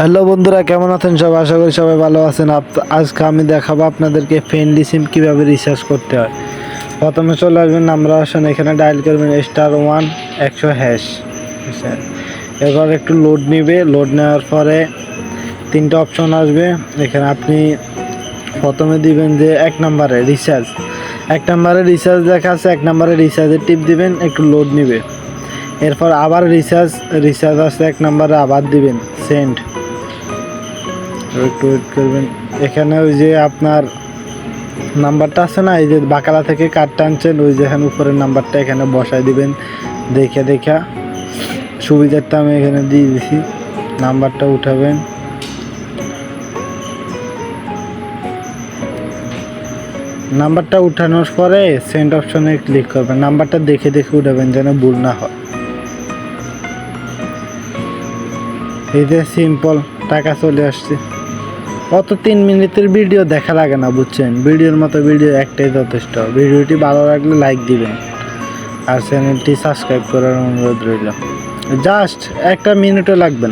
Hello বন্ধুরা, কেমন আছেন সব আশা করি সবাই ভালো আছেন। আজকে আমি দেখাবো আপনাদেরকে ফ্রেন্ডলি সিম কীভাবে রিচার্জ করতে হয়। প্রথমে চলে আসবেন, আমরা আসেন, এখানে ডায়াল করবেন স্টার ওয়ান একশো হ্যাশ এবার একটু লোড নিবে। লোড নেওয়ার পরে তিনটা অপশন আসবে। এখানে আপনি প্রথমে দিবেন যে এক নম্বরে রিচার্জ এক নম্বরে রিচার্জ দেখা আছে, এক নম্বরে রিচার্জের টিপ দিবেন, একটু লোড নিবে। এরপর আবার রিচার্জ রিচার্জ আছে এক নম্বরে আবার দিবেন সেন্ড একটু ওয়েট করবেন। এখানে ওই যে আপনার নাম্বারটা আছে না, এই যে বাকালা থেকে কার্ড টানছেন, ওই যেখানে উপরের নাম্বারটা এখানে বসাই দিবেন, দেখে দেখা। সুবিধারটা আমি এখানে দিয়ে দিছি। নাম্বারটা উঠাবেন। নাম্বারটা উঠানোর পরে সেন্ড অপশনে ক্লিক করবেন। নাম্বারটা দেখে দেখে উঠাবেন যেন ভুল না হয়। এই যে সিম্পল টাকা চলে আসছে। অত তিন মিনিটের ভিডিও দেখা লাগে না, বুঝছেন? ভিডিওর মতো ভিডিও একটাই যথেষ্ট। ভিডিওটি ভালো লাগলে লাইক দিবেন। আর চ্যানেলটি সাবস্ক্রাইব করার অনুরোধ রইল। জাস্ট একটা মিনিটও লাগবে না।